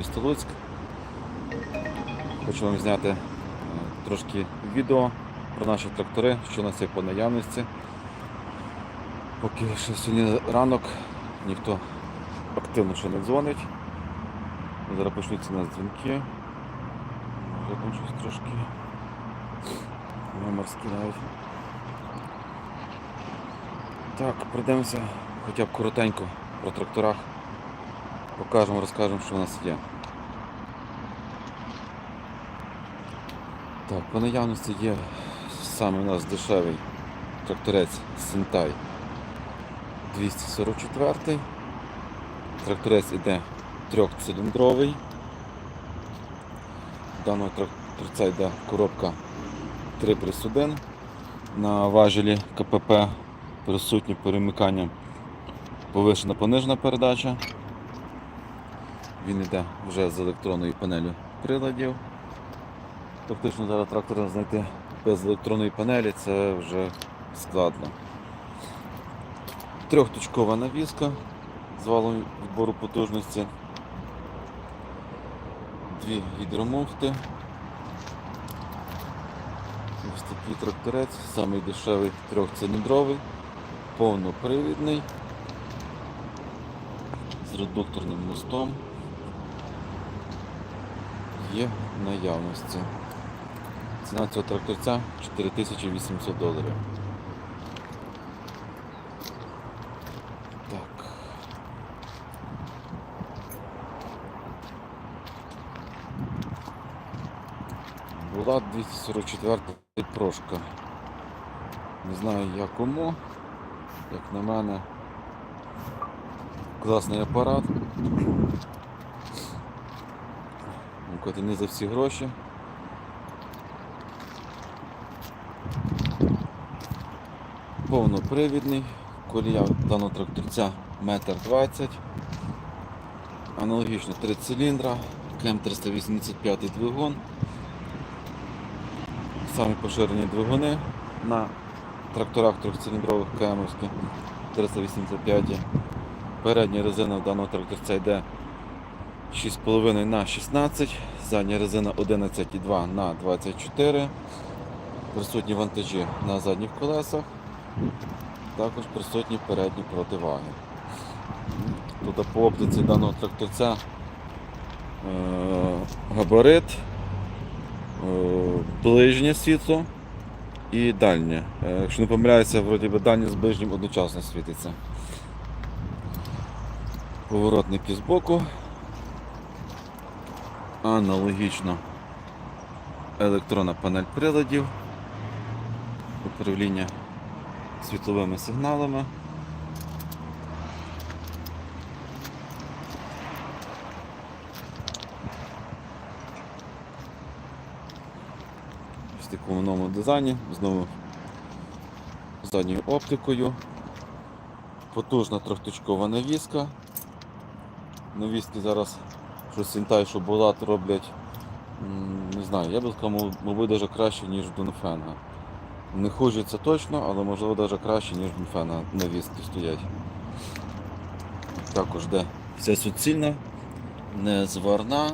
місто. Хочу вам зняти е, трошки відео про наші трактори, що у нас є по наявності. Поки ще сьогодні ранок, ніхто активно ще не дзвонить. Зараз почнуться нас дзвінки. Може щось трошки. Номер скидають. Так, пройдемося хоча б коротенько про тракторах. Покажемо, розкажемо, що у нас є. Так, по наявності є саме у нас дешевий тракторець Сентай 244. Тракторець іде трьохциліндровий. Даного тракторця йде коробка 3 плюс 1 на важелі КПП присутні перемикання повишена понижена передача. Він йде вже з електронною панелью приладів. Фактично зараз трактора знайти без електронної панелі це вже складно. Трьохточкова навіска з валом відбору потужності. Дві гідромуфти. Ось такий тракторець, самий дешевий трьохциліндровий, повнопривідний, з редукторним мостом. Є наявності. Ціна цього тракторця 4800 доларів. Так. Була 244 прошка. Не знаю як кому, як на мене. Класний апарат. Коти не за всі гроші. Повнопривідний, колія даного тракторця 1,20 м. Аналогічно 3 циліндра, КМ 385 двигун. Самі поширені двигуни на тракторах трьохциліндрових КМовських 385. Передня резина даного тракторця йде 6,5 на 16, задня резина 11,2 на 24. Присутні вантажі на задніх колесах. Також присутні передні противаги. Тут по оптиці даного тракторця е, габарит, е, ближнє світло і дальнє. Е, Якщо не помиляюся, вроді би дальнє з ближнім одночасно світиться. Поворотники збоку. Аналогічно електронна панель приладів, управління світловими сигналами. В такому новому дизайні, знову задньою оптикою, потужна трьохточкова навіска. Навіски зараз що Сінтай, що Булат роблять, не знаю, я би сказав, мабуть, навіть краще, ніж в Дунфенга. Не хуже це точно, але можливо навіть краще, ніж в Дунфена навіски стоять. Також де вся суцільна, незварна.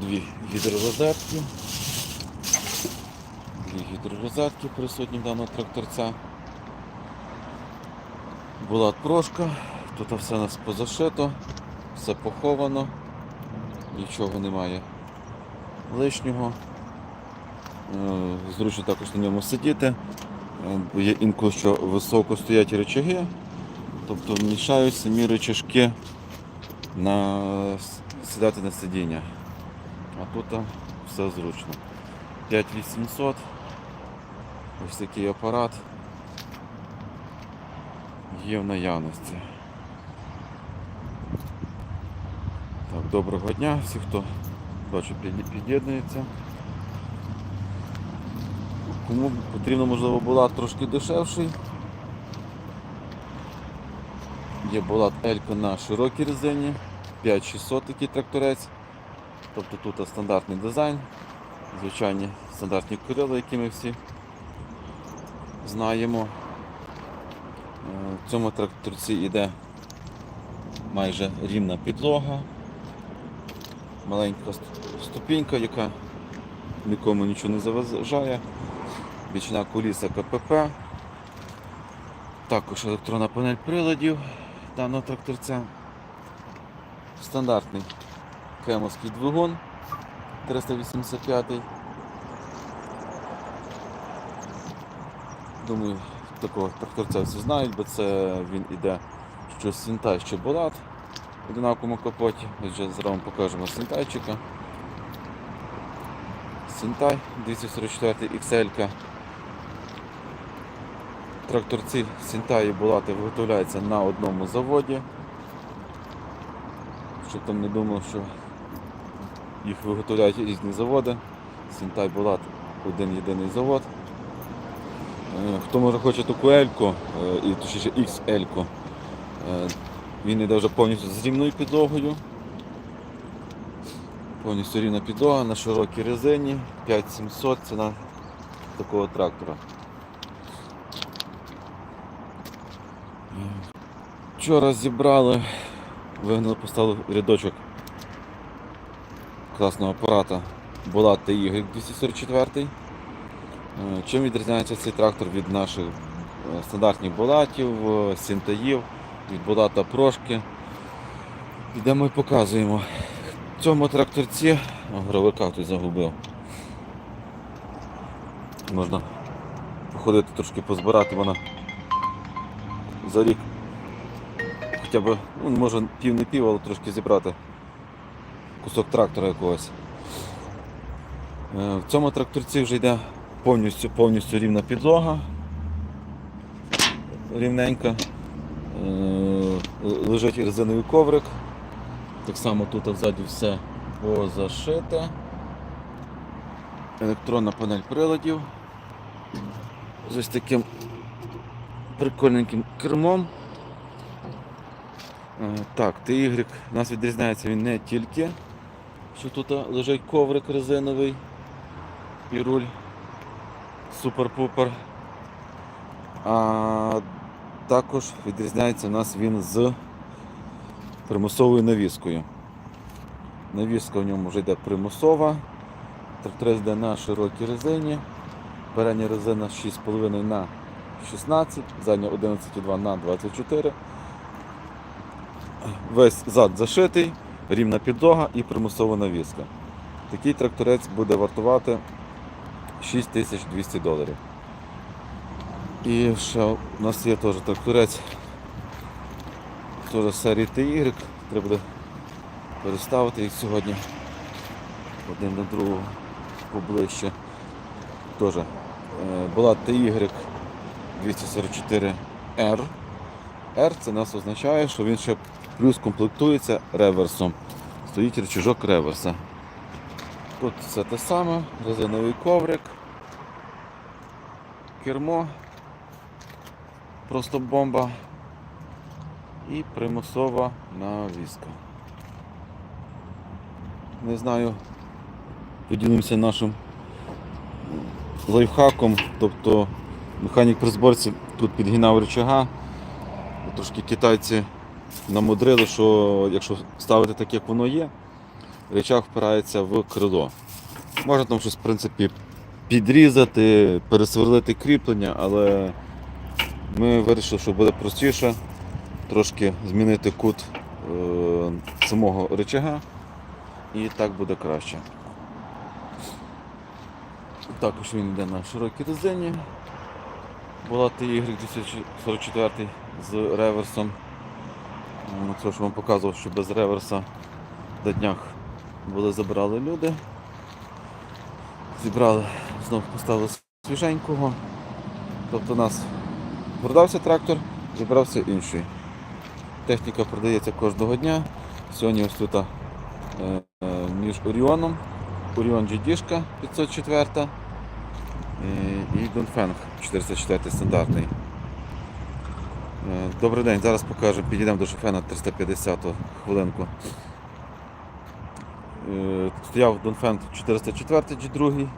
Дві гідророзетки. Дві гідророзетки присутні в даного тракторця. Була прошка, тут все нас позашито, все поховано, нічого немає лишнього. Е, Зручно також на ньому сидіти. Е, Є інколи, що високо стоять речаги, тобто мішають самі речашки на... сідати на сидіння. А тут все зручно. 5800. Ось такий апарат є в наявності. Так, доброго дня всі, хто бачу під'єднується. Кому потрібно, можливо, була трошки дешевший. Є булат Елько на широкій резині, 5600 такий тракторець. Тобто тут стандартний дизайн, звичайні стандартні крила, які ми всі знаємо. Е, В цьому тракторці йде майже рівна підлога, маленька ступінька, яка нікому нічого не заважає. Бічна куліса КПП. Також електронна панель приладів даного тракторця. Стандартний кемовський двигун 385. Думаю, такого тракторця всі знають, бо це він іде що Сінтай, що Болат в одинаковому капоті. Ми вже зараз вам покажемо Сінтайчика. Сінтай 244 XL. Тракторці Сінтай і Болати виготовляються на одному заводі. Щоб там не думав, що їх виготовляють різні заводи. Сінтай Болат один єдиний завод. Е, Хто може хоче таку Ельку, е, і точніше XL, е, він йде вже повністю з рівною підлогою. Повністю рівна підлога на широкій резині, 5700 ціна такого трактора. Вчора зібрали, вигнали, поставили рядочок класного апарата Булат TY 244. Е, Чим відрізняється цей трактор від наших е, стандартних булатів, е, сінтаїв, від булата прошки? Йдемо і показуємо. В цьому тракторці О, гравика хтось загубив. Можна походити трошки позбирати вона за рік. Хоча б, ну, може пів не пів, але трошки зібрати кусок трактора якогось. Е, В цьому тракторці вже йде повністю, повністю рівна підлога. Рівненька. Е, Лежить резиновий коврик. Так само тут ззаді все позашите. Електронна панель приладів. З ось таким прикольненьким кермом. Е, Так, TY у нас відрізняється він не тільки, що тут лежить коврик резиновий і руль супер-пупер. А також відрізняється у нас він з примусовою навіскою. Навіска в ньому вже йде примусова. Трактор йде на широкій резині. Передня резина 6,5 на 16, задня 11,2 на 24. Весь зад зашитий, рівна підлога і примусова навіска. Такий тракторець буде вартувати 6200 доларів. І ще у нас є теж тракторець теж серії TY. Треба буде переставити їх сьогодні один до другого поближче. Теж е, була TY 244R. R це нас означає, що він ще плюс комплектується реверсом. Стоїть рычажок реверса. Тут все те саме, резиновий коврик, кермо, просто бомба і примусова навіска. Не знаю, поділимося нашим лайфхаком, тобто механік при зборці тут підгинав рычага. Трошки китайці намудрили, що якщо ставити так, як воно є, рычаг впирається в крило. Можна там щось в принципі підрізати, пересверлити кріплення, але ми вирішили, що буде простіше трошки змінити кут е, самого рычага і так буде краще. Також він йде на широкій резині. Була TY 244 з реверсом. Ну, Це ж вам показував, що без реверса на днях були забрали люди. Зібрали, знову поставили свіженького. Тобто у нас продався трактор, зібрався інший. Техніка продається кожного дня. Сьогодні ось тут е, е, між Оріоном, Оріон GD 504 е, і Донфенг 404 стандартний. Е, Добрий день, зараз покажемо, підійдемо до шофена 350 хвилинку. Е, Стояв Донфен 404 G2.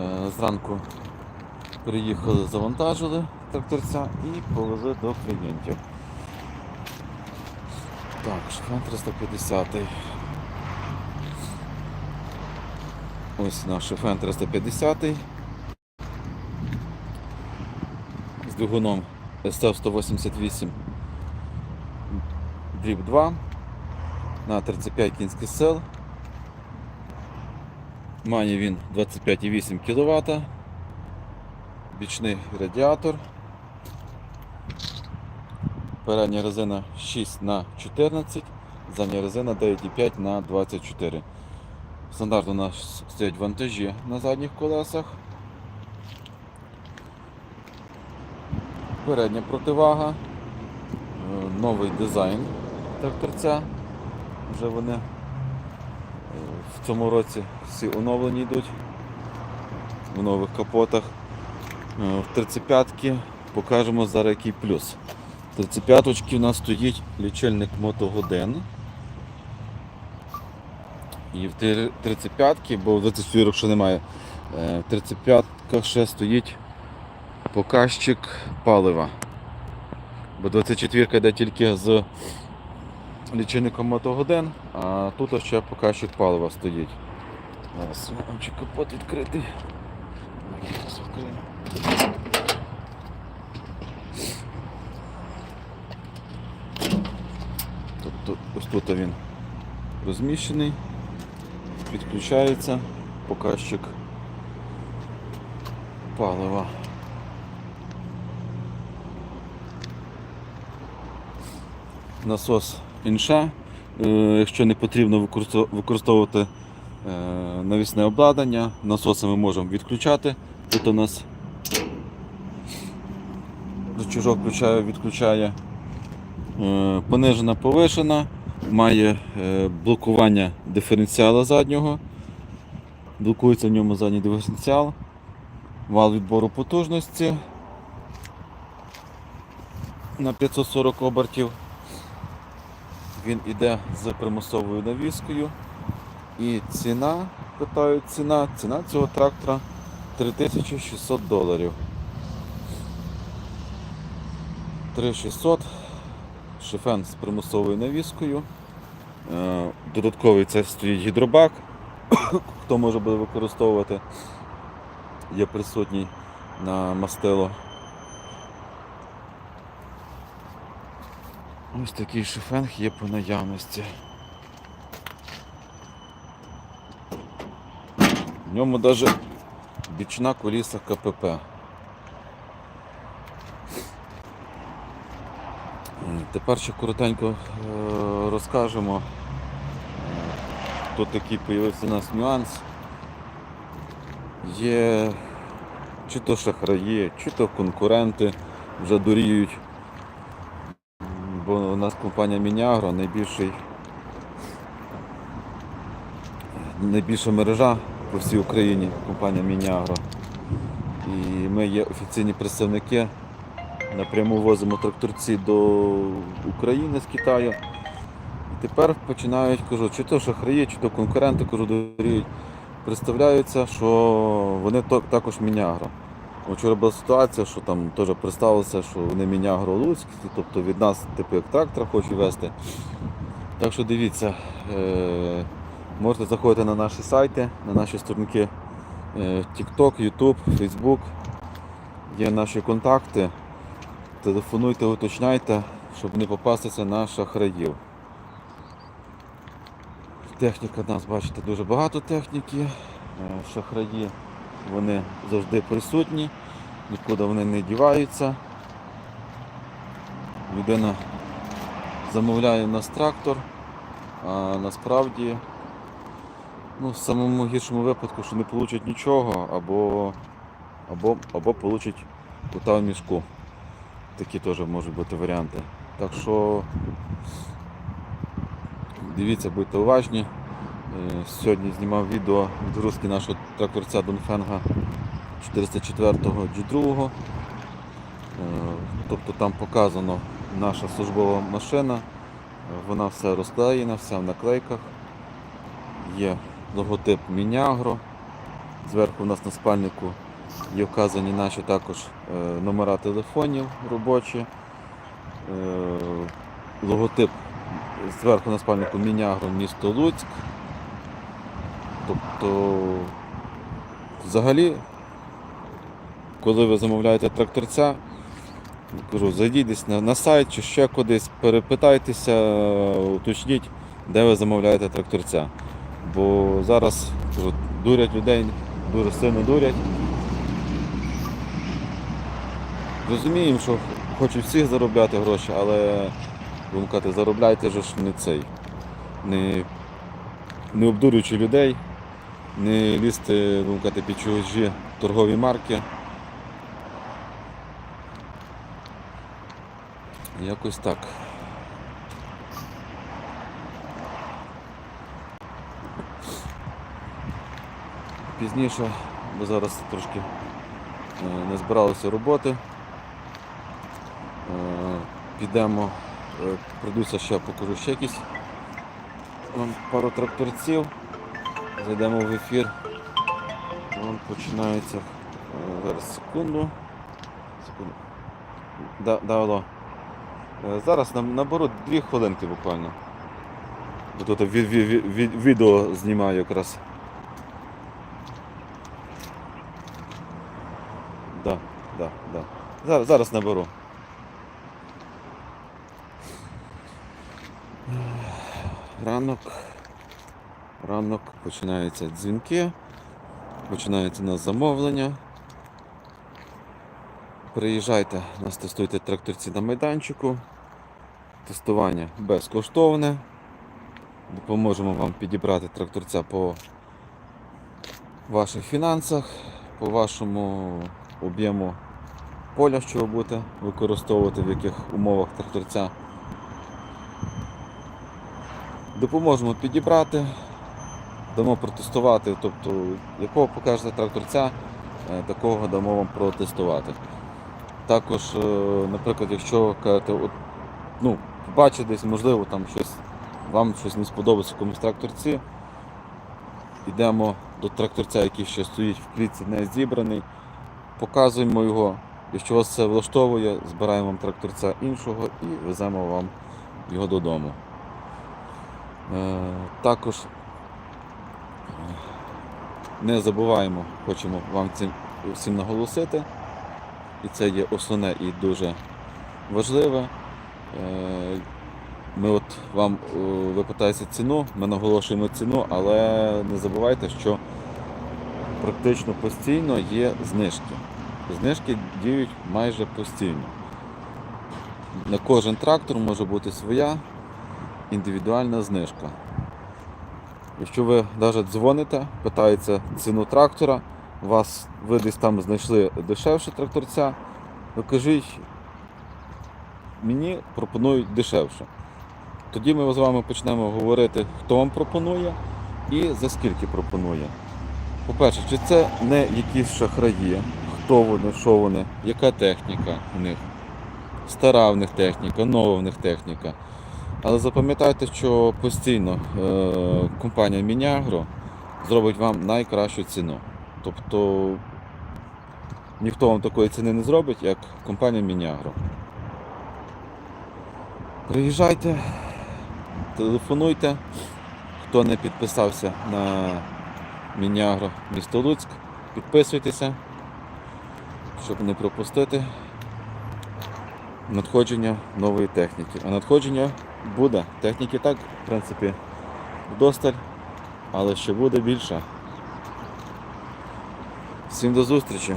Е, Зранку приїхали, завантажили тракторця і повезли до клієнтів. Так, шифен 350. Ось наш шифен 350. З двигуном SF-188 дріб 2 на 35 кінських сил. Має він 25,8 кВт. Бічний радіатор. Передня резина 6 на 14, задня резина 9,5 на 24. Стандарт у нас стоять вантажі на задніх колесах. Передня противага. Е, Новий дизайн тракторця. Вже вони е, в цьому році всі оновлені йдуть в нових капотах. Е, В 35-ки покажемо зараз який плюс. 35-очки у нас стоїть лічильник мотогодин. І в 35-ки, бо в 24 ще немає, в 35-ках ще стоїть показчик палива. Бо 24 йде тільки з лічильником мотогодин, а тут ще показчик палива стоїть. Зараз чи капот відкритий. Тобто ось тут він розміщений, підключається показчик палива. Насос інша. Е, Якщо не потрібно використовувати е, навісне обладнання, насоси ми можемо відключати. Тут у нас рычажок включає, відключає. Е, Понижена повишена, має блокування диференціала заднього. Блокується в ньому задній диференціал, вал відбору потужності на 540 обертів. Він іде з примусовою навіскою. І ціна, питають ціна, ціна цього трактора 3600 доларів. 3600 шифен з примусовою навіскою. Е, Додатковий це стоїть гідробак, хто може буде використовувати, є присутній на мастило. Ось такий шифенг є по наявності. В ньому навіть бічна коліса КПП. Тепер ще коротенько е, розкажемо. Е, Тут такий з'явився у нас нюанс. Є чи то шахраї, чи то конкуренти вже дуріють. У нас компанія Мінягро найбільший, найбільша мережа по всій Україні, компанія Мінягро. І ми є офіційні представники напряму возимо тракторці до України з Китаю. І тепер починають, кажу, чи то шахраї, чи то конкуренти, кажу, доріють, представляються, що вони також Мінягро. Вчора була ситуація, що там теж представилося, що вони Мінягро Луцьк, тобто від нас типу як трактор хочуть вести. Так що дивіться, е- можете заходити на наші сайти, на наші сторінки е, TikTok, YouTube, Facebook. Є наші контакти. Телефонуйте, уточняйте, щоб не попастися на шахраїв. Техніка в нас, бачите, дуже багато техніки. Е, Шахраї вони завжди присутні, нікуди вони не діваються. Людина замовляє у нас трактор, а насправді ну, в самому гіршому випадку, що не получать нічого, або, або, або получать кота в мішку. Такі теж можуть бути варіанти. Так що дивіться, будьте уважні. Е, Сьогодні знімав відео відгрузки нашого тракторця Донфенга 404-го G2. Е, Тобто там показано наша службова машина. Е, Вона вся розклеєна, вся в наклейках. Є логотип Мінягро. Зверху у нас на спальнику є вказані наші також е, номера телефонів робочі. Логотип зверху на спальнику Мінягро, місто Луцьк. Тобто, взагалі, коли ви замовляєте тракторця, кажу, зайдіть десь на, на сайт чи ще кудись, перепитайтеся, уточніть, де ви замовляєте тракторця. Бо зараз кажу, дурять людей, дуже сильно дурять. Розуміємо, що хочуть всіх заробляти гроші, але будемо заробляйте ж не цей. Не, не обдурюючи людей, не лізти, будемо казати, під чужі торгові марки. Якось так. Пізніше, бо зараз трошки е, не збиралися роботи. Е, Підемо, е, пройдуся ще покажу ще якісь пару тракторців. Зайдемо в ефір. Вон починається. е, Зараз секунду. Секунду. Да, да, алло. Е, Зараз наберу дві хвилинки буквально. Тут ві- ві- ві- ві- відео знімаю якраз. Да, да, да. Зараз, зараз наберу. Ранок. Ранок починаються дзвінки, починається у нас замовлення. Приїжджайте, нас тестуйте тракторці на майданчику. Тестування безкоштовне. Допоможемо вам підібрати тракторця по ваших фінансах, по вашому об'єму поля, що ви будете використовувати, в яких умовах тракторця. Допоможемо підібрати, дамо протестувати, тобто якого покажете тракторця, е, такого дамо вам протестувати. Також, е, наприклад, якщо кажете, от, ну, побачите десь, можливо, там щось, вам щось не сподобається в якомусь тракторці, йдемо до тракторця, який ще стоїть в клітці, не зібраний, показуємо його. Якщо вас це влаштовує, збираємо вам тракторця іншого і веземо вам його додому. Е, Також не забуваємо, хочемо вам цим всім наголосити, і це є основне і дуже важливе. Е, Ми от вам е, ви питаєте ціну, ми наголошуємо ціну, але не забувайте, що практично постійно є знижки. Знижки діють майже постійно. На кожен трактор може бути своя індивідуальна знижка. Якщо ви навіть дзвоните, питаєте ціну трактора, вас ви десь там знайшли дешевше тракторця, ви кажіть, мені пропонують дешевше. Тоді ми з вами почнемо говорити, хто вам пропонує і за скільки пропонує. По-перше, чи це не якісь шахраї, хто вони, що вони, яка техніка у них, стара в них техніка, нова в них техніка. Але запам'ятайте, що постійно е, компанія Мінягро зробить вам найкращу ціну. Тобто ніхто вам такої ціни не зробить, як компанія Мінягро. Приїжджайте, телефонуйте. Хто не підписався на Мінягро місто Луцьк, підписуйтеся, щоб не пропустити надходження нової техніки. А надходження буде. Техніки так, в принципі, вдосталь, але ще буде більше. Всім до зустрічі!